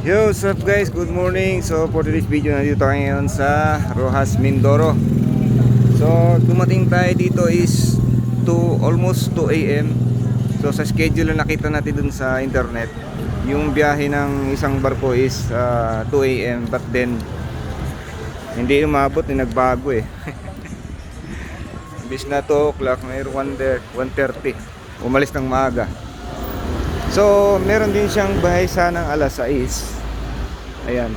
Yo, what's up guys? Good morning. So for today's video, nandito tayo ngayon sa Rojas, Mindoro. So dumating tayo dito is to almost 2 a.m. So sa schedule na nakita natin dun sa internet, yung biyahe ng isang barko is ah, 2 a.m. But then, hindi umabot, eh, nagbago eh. Imbis na 2 o'clock, mayroon 1.30. Umalis ng maaga. So, meron din siyang bahay sanang alas 6. Ayan.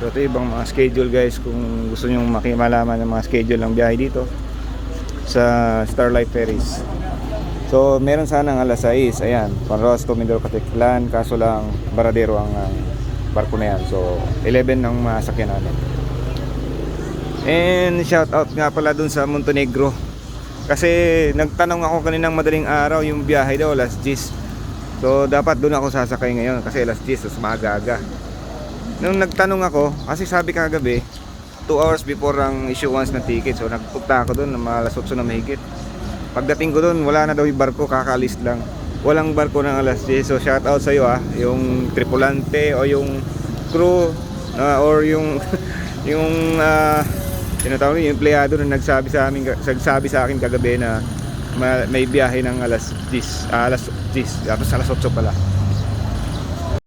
So, ito ibang mga schedule guys kung gusto nyo makimalaman ng mga schedule ng biyahe dito sa Starlight Ferries. So, meron sanang alas 6. Ayan, Panros to Mindoro Katiklan. Kaso lang, Baradero ang ah, barko na yan. So, 11 ang masakyan namin. And shout out nga pala dun sa Montenegro. Kasi nagtanong ako kaninang madaling araw yung biyahe daw alas 10. So dapat doon ako sasakay ngayon kasi alas 10 so maaga-aga. Nung nagtanong ako, kasi sabi kagabi 2 hours before ang issuance ng ticket. So nagpunta ako doon alas 8 na mahigit. Pagdating ko doon, wala na daw yung barko, kakaalis lang. Walang barko ng alas 10. So shout out sa iyo ah, yung tripulante o yung crew ah, or yung yung ah, tinatawag yung empleyado na nagsabi sa amin nagsabi sa akin kagabi na ma- may biyahe ng alas 10 ah, alas 10 tapos alas 8 pala